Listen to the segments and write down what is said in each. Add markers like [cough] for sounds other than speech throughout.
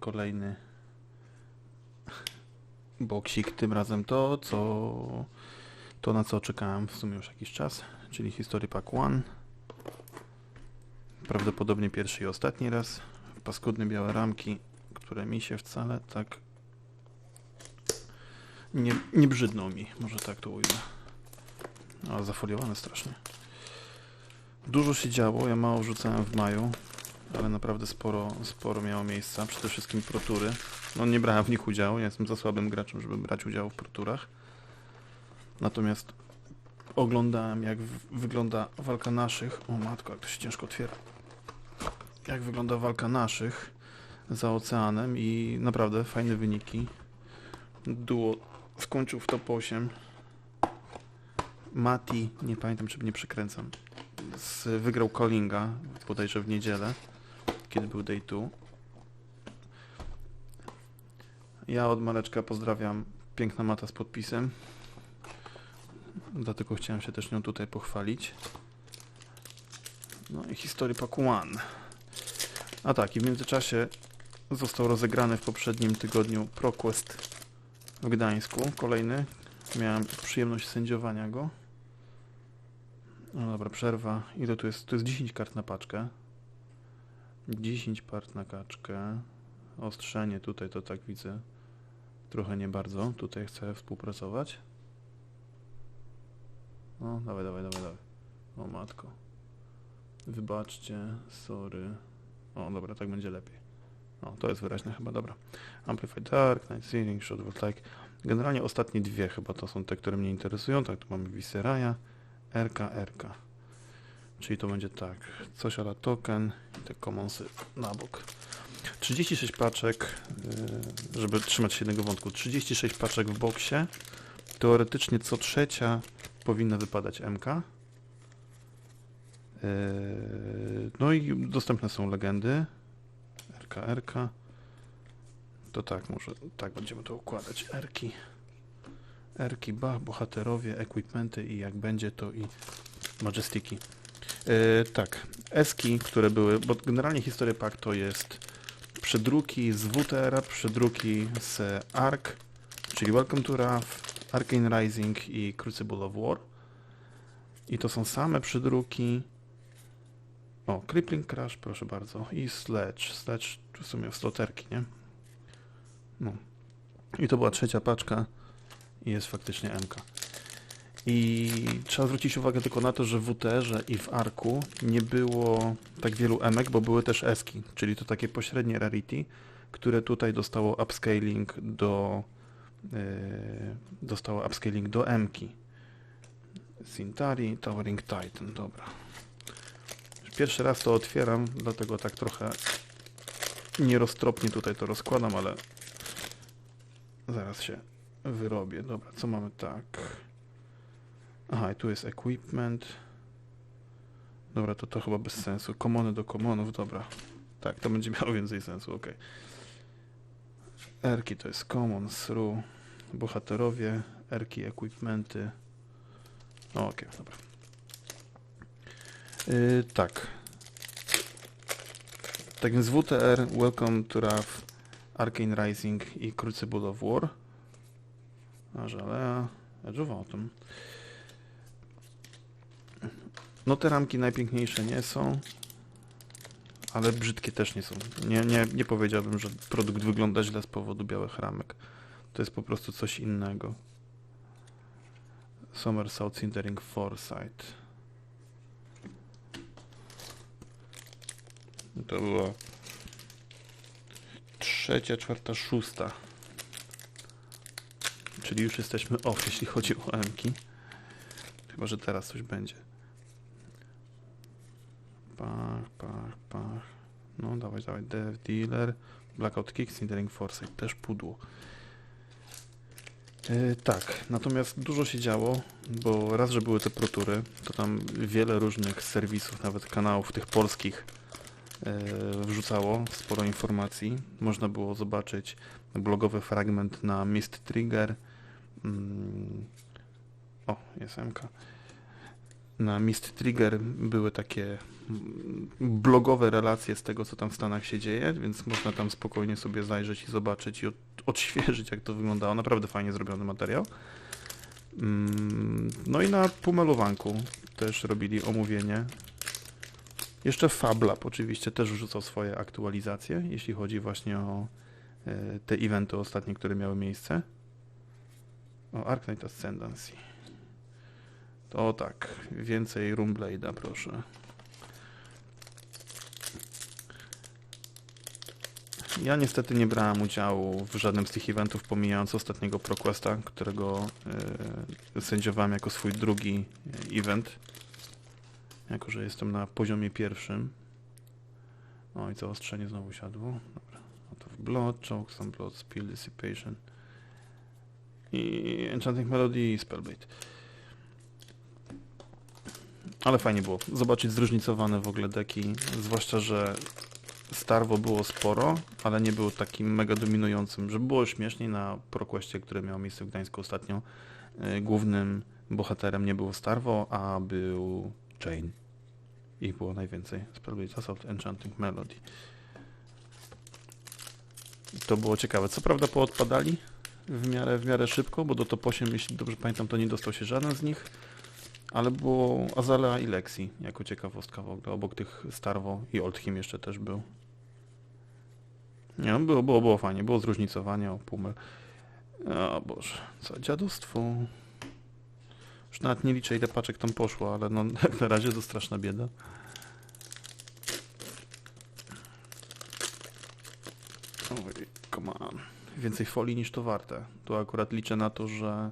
Kolejny boksik, tym razem to, co to na co czekałem w sumie już jakiś czas, czyli History Pack 1. Prawdopodobnie pierwszy i ostatni raz. Paskudne białe ramki, które mi się wcale tak nie, nie brzydną mi, może tak to ujmę. A zafoliowane strasznie. Dużo się działo, ja mało rzucałem w maju, ale naprawdę sporo, sporo miało miejsca, przede wszystkim protury. No nie brałem w nich udziału, ja jestem za słabym graczem, żeby brać udział w proturach. Natomiast oglądałem jak wygląda walka naszych. O matko, jak to się ciężko otwiera. Jak wygląda walka naszych za oceanem i naprawdę fajne wyniki. Duo skończył w top 8. Mati, nie pamiętam czy nie przekręcam, z, wygrał Collinga bodajże w niedzielę, kiedy był day 2. Ja od Maleczka pozdrawiam piękna mata z podpisem. Dlatego chciałem się też nią tutaj pochwalić. No i historii Pack One. A tak, i w międzyczasie został rozegrany w poprzednim tygodniu ProQuest w Gdańsku. Kolejny. Miałem przyjemność sędziowania go. No dobra, przerwa. Ile tu jest? Tu jest 10 kart na paczkę. 10 part na kaczkę. Ostrzenie tutaj to tak widzę. Trochę nie bardzo. Tutaj chcę współpracować. No, dawaj, dawaj, dawaj, dawaj. O matko. Wybaczcie, sorry. O, dobra, tak będzie lepiej. O, to jest wyraźne chyba, dobra. Amplify Dark, Night Searing, Shot of Like. Generalnie ostatnie dwie chyba to są te, które mnie interesują. Tak, tu mamy Visceraya, RK, RK. Czyli to będzie tak, coś ala token te commonsy na bok. 36 paczek, yy, żeby trzymać się jednego wątku. 36 paczek w boksie. Teoretycznie co trzecia powinna wypadać MK. Yy, No i dostępne są legendy. RK, RK. To tak, może tak będziemy to układać. Erki. Erki, Bach, bohaterowie, equipmenty i jak będzie to i Majestiki. Yy, tak, Eski, które były, bo generalnie historia Pack to jest przedruki z WTR, przedruki z ARK, czyli Welcome to Wrath, Arcane Rising i Crucible of War. I to są same przydruki. O, Crippling Crash, proszę bardzo. I Sledge. Sledge w sumie w sloterki, nie? No. I to była trzecia paczka. I jest faktycznie MK. I trzeba zwrócić uwagę tylko na to, że w WTR-ze i w Arku nie było tak wielu emek, bo były też eski, czyli to takie pośrednie rarity, które tutaj dostało upscaling do yy, dostało upscaling do M-ki. Sintari, Towering Titan, dobra. Pierwszy raz to otwieram, dlatego tak trochę nieroztropnie tutaj to rozkładam, ale zaraz się wyrobię. Dobra, co mamy tak? Aha, i tu jest equipment. Dobra, to to chyba bez sensu. Komony do komonów, dobra. Tak, to będzie miało więcej sensu, ok. Erki to jest common, through, bohaterowie, erki, equipmenty. O, Okej, dobra. Yy, tak. Tak więc WTR, Welcome to Wrath, Arcane Rising i Crucible of War. Ażalea, Edge of Autumn. No te ramki najpiękniejsze nie są, ale brzydkie też nie są. Nie, nie, nie powiedziałbym, że produkt wygląda źle z powodu białych ramek. To jest po prostu coś innego. Summer South Sintering Foresight. To była trzecia, czwarta, szósta. Czyli już jesteśmy off, jeśli chodzi o M-ki. Chyba, że teraz coś będzie. Pach, pach, pach. No, dawaj, dawaj. Dev Dealer, Blackout Kick, Sintering Foresight. Też pudło. E, tak, natomiast dużo się działo, bo raz, że były te protury, to tam wiele różnych serwisów, nawet kanałów tych polskich e, wrzucało sporo informacji. Można było zobaczyć blogowy fragment na Mist Trigger. Mm. O, jest MK. Na Mist Trigger były takie blogowe relacje z tego, co tam w Stanach się dzieje, więc można tam spokojnie sobie zajrzeć i zobaczyć i od, odświeżyć, jak to wyglądało. Naprawdę fajnie zrobiony materiał. Mm, No i na Pumelowanku też robili omówienie. Jeszcze FabLab oczywiście też wrzucał swoje aktualizacje, jeśli chodzi właśnie o e, te eventy ostatnie, które miały miejsce. O, Arknight Ascendancy. To tak, więcej Rumblade'a proszę. Ja niestety nie brałem udziału w żadnym z tych eventów, pomijając ostatniego ProQuesta, którego e, sędziowałem jako swój drugi e, event. Jako, że jestem na poziomie pierwszym. O i zaostrzenie znowu siadło. Dobra. Out of Blood, Chokes on Blood, Spill Dissipation. I Enchanting Melody i Spellblade. Ale fajnie było zobaczyć zróżnicowane w ogóle deki, zwłaszcza, że Starwo było sporo, ale nie było takim mega dominującym, że było śmieszniej na ProQuestie, które miało miejsce w Gdańsku ostatnio. y, Głównym bohaterem nie było Starwo, a był Chain. Ich było najwięcej. Spellblade Assault, Enchanting Melody. To było ciekawe. Co prawda poodpadali w miarę, w miarę szybko, bo do top 8, jeśli dobrze pamiętam, to nie dostał się żaden z nich. Ale było Azalea i Lexi jako ciekawostka w ogóle. Obok tych Starwo i Oldhim jeszcze też był. Nie, no było, było, było fajnie. Było zróżnicowanie o Pumel. O Boże, co dziadostwo. Już nawet nie liczę ile paczek tam poszło, ale no [laughs] na razie to straszna bieda. Oj, come on. Więcej folii niż to warte. Tu akurat liczę na to, że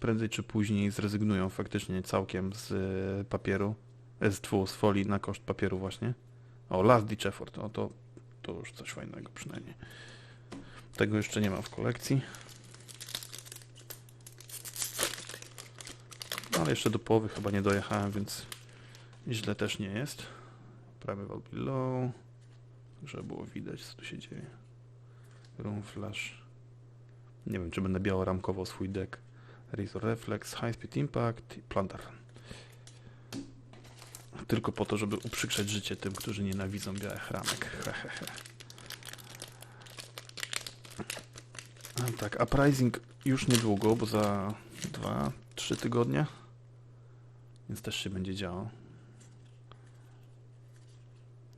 prędzej czy później zrezygnują faktycznie całkiem z y, papieru, e, z dwu, z folii na koszt papieru właśnie. O, Last Ditch Effort, o to, to już coś fajnego przynajmniej. Tego jeszcze nie mam w kolekcji. Ale jeszcze do połowy chyba nie dojechałem, więc źle też nie jest. Prawy wall below, żeby było widać co tu się dzieje. Room flash. Nie wiem, czy będę biało ramkował swój deck. Razor Reflex, High Speed Impact i Plantar. Tylko po to, żeby uprzykrzać życie tym, którzy nienawidzą białych ramek. Hehehe. [laughs] Tak, Uprising już niedługo, bo za 2-3 tygodnie. Więc też się będzie działo.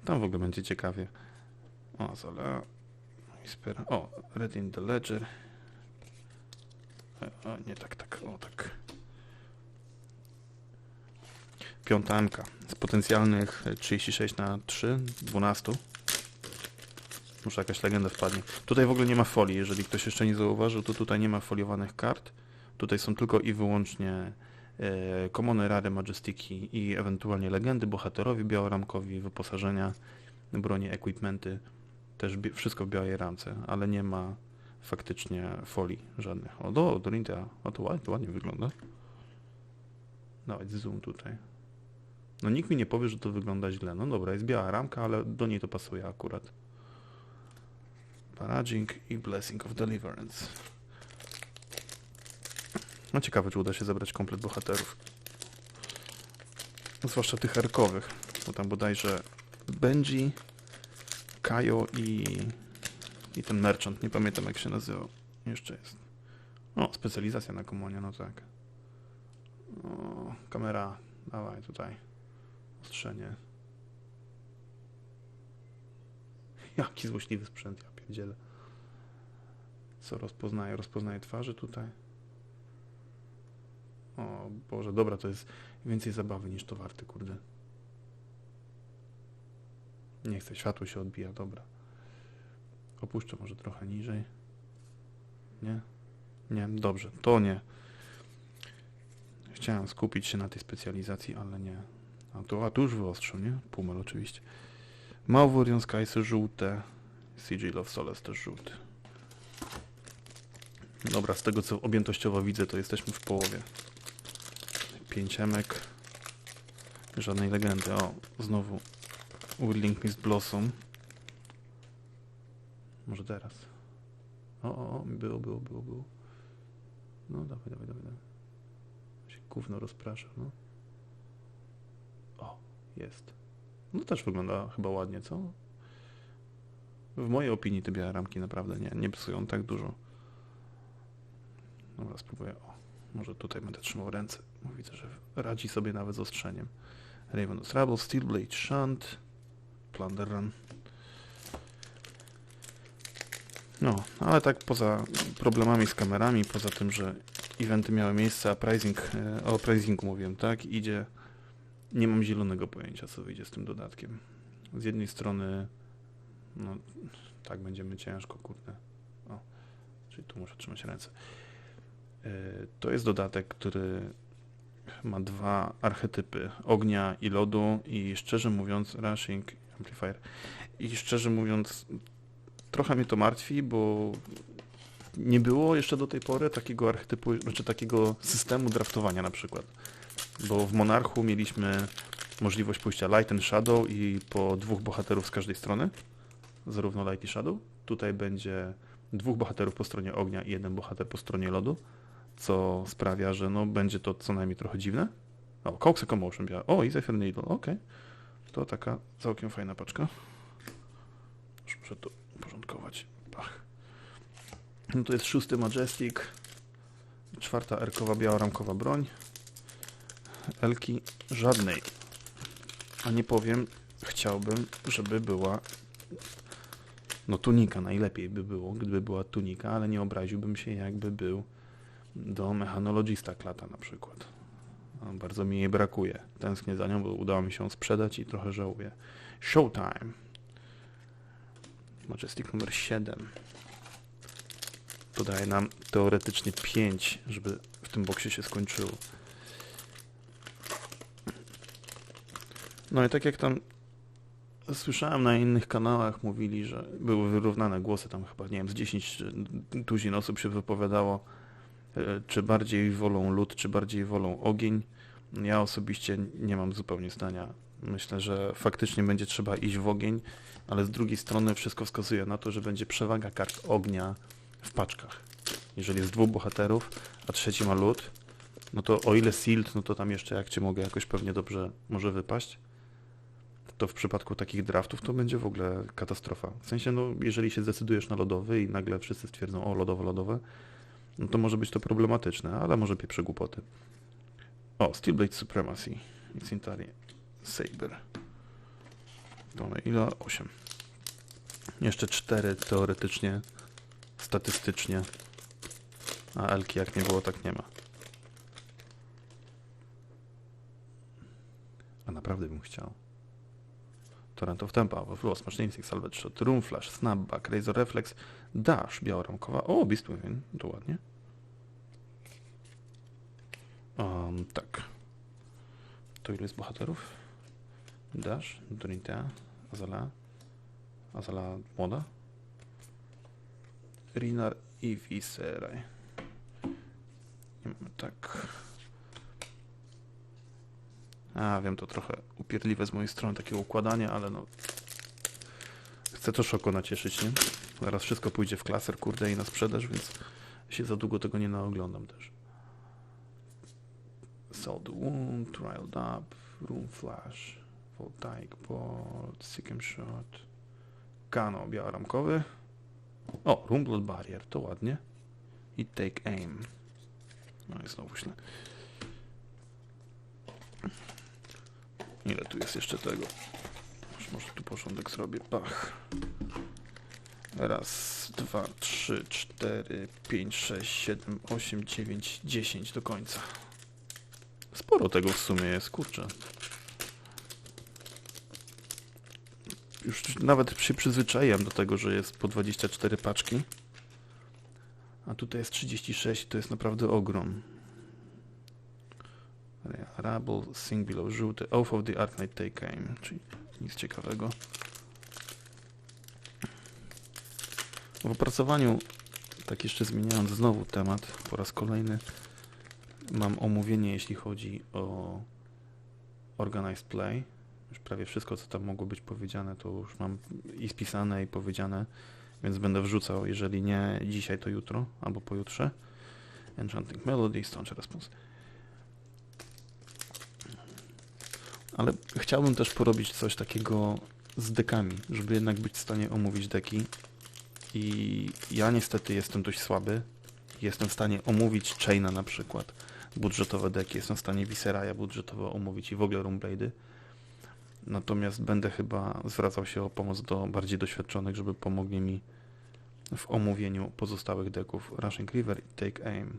Tam w ogóle będzie ciekawie. O, Zola. O, Red in the Ledger. E, O, nie tak, tak, o tak. Piątanka. Z potencjalnych 36 na 3, 12. Muszę jakaś legenda wpadnie. Tutaj w ogóle nie ma folii, jeżeli ktoś jeszcze nie zauważył, to tutaj nie ma foliowanych kart. Tutaj są tylko i wyłącznie e, komony, rary, majestiki i ewentualnie legendy, bohaterowi białoramkowi, wyposażenia, bronie, equipmenty. Też wszystko w białej ramce, ale nie ma faktycznie folii żadnych. O, do, do Lintea. O, to ładnie, ładnie wygląda. Nawet zoom tutaj. No nikt mi nie powie, że to wygląda źle. No dobra, jest biała ramka, ale do niej to pasuje akurat. Paraging i Blessing of Deliverance. No ciekawe, czy uda się zebrać komplet bohaterów. Zwłaszcza tych erkowych, bo tam bodajże Benji, Kajo i, i ten merchant, nie pamiętam jak się nazywał. Jeszcze jest. O, specjalizacja na komonie, no tak. O, kamera, dawaj tutaj. Ostrzenie. [laughs] Jaki złośliwy sprzęt, ja pierdzielę. Co rozpoznaje? Rozpoznaje twarzy tutaj. O Boże, dobra, to jest więcej zabawy niż to warte, kurde. Nie chcę, światło się odbija, dobra. Opuszczę może trochę niżej. Nie? Nie, dobrze, to nie. Chciałem skupić się na tej specjalizacji, ale nie. A tu, a tu już wyostrzył, nie? Pumel oczywiście. Malwurion Skies żółte. Sigil of Solace też żółty. Dobra, z tego co objętościowo widzę, to jesteśmy w połowie. Pięć emek. Żadnej legendy. O, znowu Whirling Mist Blossom. Może teraz. O, o, o, było, było, było, było. No, dawaj, dawaj, dawaj. dawaj. Się gówno rozprasza, no. jest. No też wygląda chyba ładnie, co? W mojej opinii te białe ramki naprawdę nie, nie psują tak dużo. Dobra, spróbuję. O, może tutaj będę trzymał ręce. Widzę, że radzi sobie nawet z ostrzeniem. Ravenous Rebel, Steelblade Shunt, Plunder Run. No, ale tak poza problemami z kamerami, poza tym, że eventy miały miejsce, a pricing, e, o pricingu mówiłem, tak, idzie, nie mam zielonego pojęcia, co wyjdzie z tym dodatkiem. Z jednej strony, no, tak będziemy ciężko, kurde. O, czyli tu muszę trzymać ręce. E, To jest dodatek, który ma dwa archetypy, ognia i lodu i szczerze mówiąc, Rushing Amplifier i szczerze mówiąc, trochę mnie to martwi, bo nie było jeszcze do tej pory takiego archetypu, znaczy takiego systemu draftowania na przykład. Bo w Monarchu mieliśmy możliwość pójścia Light and Shadow i po dwóch bohaterów z każdej strony, zarówno Light i Shadow. Tutaj będzie dwóch bohaterów po stronie ognia i jeden bohater po stronie lodu, co sprawia, że no będzie to co najmniej trochę dziwne. O, Cox Commotion biała. O, i Zephyr Needle, okej. To taka całkiem fajna paczka. Już muszę to Pach. No to jest szósty Majestic, czwarta erkowa biała ramkowa broń. Elki żadnej. A nie powiem, chciałbym, żeby była no tunika najlepiej by było, gdyby była tunika, ale nie obraziłbym się jakby był do mechanologista klata na przykład. Bardzo mi jej brakuje. Tęsknię za nią, bo udało mi się ją sprzedać i trochę żałuję. Showtime. Majestic numer 7. To daje nam teoretycznie 5, żeby w tym boksie się skończyło. No i tak jak tam słyszałem na innych kanałach, mówili, że były wyrównane głosy, tam chyba, nie wiem, z 10 czy tuzin osób się wypowiadało, e, czy bardziej wolą lód, czy bardziej wolą ogień. Ja osobiście nie mam zupełnie zdania. Myślę, że faktycznie będzie trzeba iść w ogień, ale z drugiej strony wszystko wskazuje na to, że będzie przewaga kart ognia w paczkach. Jeżeli jest dwóch bohaterów, a trzeci ma lód, no to o ile Sealed, no to tam jeszcze jak cię mogę jakoś pewnie dobrze może wypaść, to w przypadku takich draftów to będzie w ogóle katastrofa. W sensie, no jeżeli się zdecydujesz na lodowy i nagle wszyscy stwierdzą, o lodowe, lodowe, no to może być to problematyczne, ale może pieprze głupoty. O, Steelblade Supremacy. Incintari. Saber. Mamy ile? 8. Jeszcze 4 teoretycznie, statystycznie. A Elki jak nie było, tak nie ma. A naprawdę bym chciał. Torrent of Tempa, Overflow, Smash Instinct, Salvage Shot, Room Flash, Snapback, Razor Reflex, Dash, biała ramkowa. O, Beast Within, to ładnie. Um, tak. To ile jest bohaterów? Dash, Doritea, Azala, Azala młoda, Rinar i Viseraj. I mamy tak. A, wiem, to trochę upierdliwe z mojej strony takie układanie, ale no... Chcę to szoko nacieszyć, nie? Zaraz wszystko pójdzie w klaser, kurde, i na sprzedaż, więc się za długo tego nie naoglądam też. Salt Wound, Trialed Up, Room Flash, Voltaic Bolt, Sickem Shot, Kano białoramkowy. O, Room Blood Barrier, to ładnie. I Take Aim. No i znowu źle. Ile tu jest jeszcze tego? Już może tu porządek zrobię. Pach. Raz, dwa, trzy, cztery, pięć, sześć, siedem, osiem, dziewięć, dziesięć do końca. Sporo tego w sumie jest, kurczę. Już nawet się przyzwyczaiłem do tego, że jest po 24 paczki. A tutaj jest 36 to jest naprawdę ogrom. Rabble, Sing Below, żółty, Oath of the Arknight Take Aim, czyli nic ciekawego. W opracowaniu, tak jeszcze zmieniając znowu temat po raz kolejny, mam omówienie, jeśli chodzi o Organized Play. Już prawie wszystko, co tam mogło być powiedziane, to już mam i spisane, i powiedziane, więc będę wrzucał, jeżeli nie dzisiaj, to jutro, albo pojutrze. Enchanting Melody, Staunch Response. Ale chciałbym też porobić coś takiego z dekami, żeby jednak być w stanie omówić deki. I ja niestety jestem dość słaby. Jestem w stanie omówić Chaina na przykład, budżetowe deki. Jestem w stanie Viseraja budżetowo omówić i w ogóle Rumblade'y. Natomiast będę chyba zwracał się o pomoc do bardziej doświadczonych, żeby pomogli mi w omówieniu pozostałych deków Rushing River i Take Aim.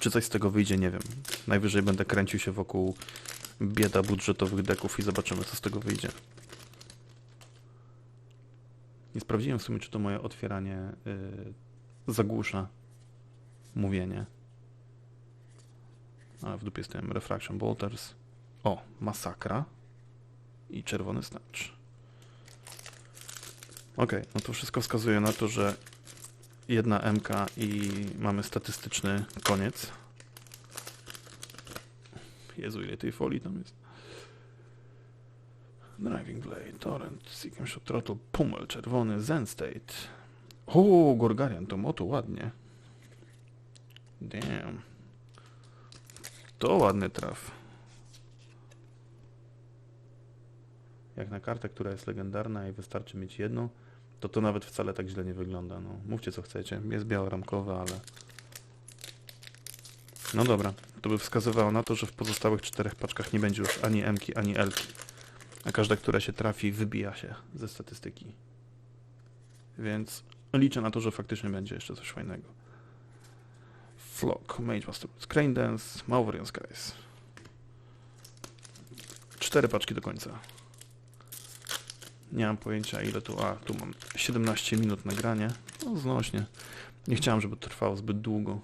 Czy coś z tego wyjdzie, nie wiem. Najwyżej będę kręcił się wokół bieda budżetowych deków i zobaczymy, co z tego wyjdzie. Nie sprawdziłem w sumie, czy to moje otwieranie yy, zagłusza mówienie. Ale w dupie jest tym Refraction Bolters. O, masakra. I czerwony snatch. Ok, no to wszystko wskazuje na to, że jedna MK i mamy statystyczny koniec. Jezu, ile tej folii tam jest. Driving Blade, Torrent, Seeking Shot Throttle, Pummel, czerwony, Zen State. O, Gorgarian, to moto ładnie. Damn. To ładny traf. Jak na kartę, która jest legendarna i wystarczy mieć jedną, to to nawet wcale tak źle nie wygląda. No, mówcie co chcecie. Jest biało-ramkowe, ale... No dobra, to by wskazywało na to, że w pozostałych czterech paczkach nie będzie już ani M-ki, ani L-ki. A każda, która się trafi, wybija się ze statystyki. Więc liczę na to, że faktycznie będzie jeszcze coś fajnego. Flock, Mage Master, Crane Dance, Mauverian Skies. Cztery paczki do końca. Nie mam pojęcia ile tu, a tu mam 17 minut nagrania. No znośnie. Nie chciałem, żeby trwało zbyt długo.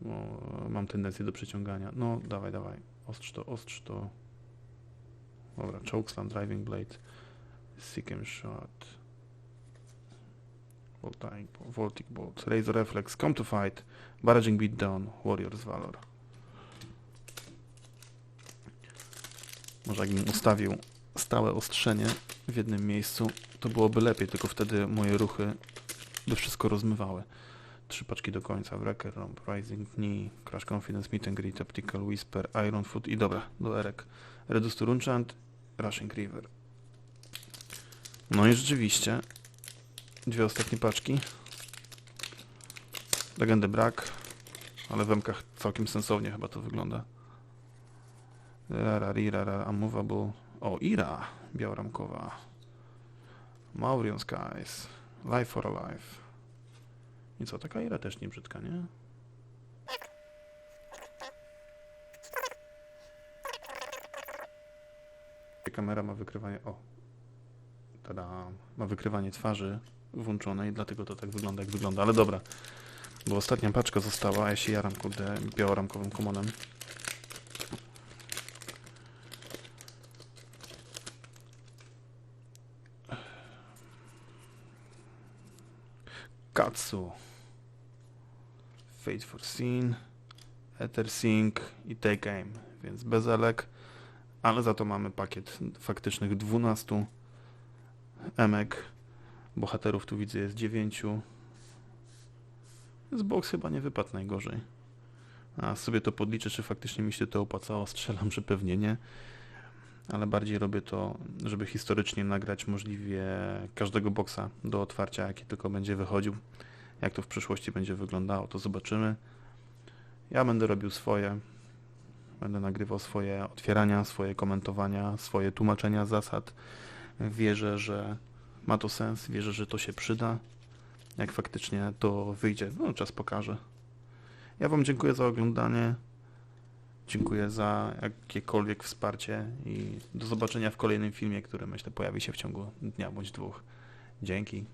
Bo mam tendencję do przeciągania. No dawaj, dawaj. Ostrz to, ostrz to. Dobra, Chokeslam, Driving Blade, Seekem Shot, Voltaic, Voltic Bolt, Razor Reflex, Come to Fight, Barraging Beatdown, Warriors Valor. Może jakbym ustawił stałe ostrzenie w jednym miejscu, to byłoby lepiej, tylko wtedy moje ruchy by wszystko rozmywały. Trzy paczki do końca, Wrecker Romp, Rising Knee, Crash Confidence, Meet and Greet, Optical Whisper, Iron Foot i dobra, do Erek. Reduce to Runchant, Rushing River. No i rzeczywiście, dwie ostatnie paczki. Legendy brak, ale w emkach całkiem sensownie chyba to wygląda. Rara, rira, rara, unmovable. O, Ira, białoramkowa. Maurion Skies. Life for a Life. I co, taka Ira też nie brzydka, nie? Kamera ma wykrywanie... O! Tada! Ma wykrywanie twarzy włączone i dlatego to tak wygląda, jak wygląda. Ale dobra, bo ostatnia paczka została, a ja się jaram, kurde, białoramkowym komonem. Katsu. Fate for Scene, Ethersync i Take Aim, więc bez elek, ale za to mamy pakiet faktycznych 12 emek. Bohaterów tu widzę jest 9. Z box chyba nie wypadł najgorzej. A sobie to podliczę, czy faktycznie mi się to opłacało. Strzelam, że pewnie nie. Ale bardziej robię to, żeby historycznie nagrać możliwie każdego boksa do otwarcia, jaki tylko będzie wychodził. Jak to w przyszłości będzie wyglądało, to zobaczymy. Ja będę robił swoje. Będę nagrywał swoje otwierania, swoje komentowania, swoje tłumaczenia zasad. Wierzę, że ma to sens, wierzę, że to się przyda. Jak faktycznie to wyjdzie, no czas pokaże. Ja Wam dziękuję za oglądanie. Dziękuję za jakiekolwiek wsparcie i do zobaczenia w kolejnym filmie, który myślę pojawi się w ciągu dnia bądź dwóch. Dzięki.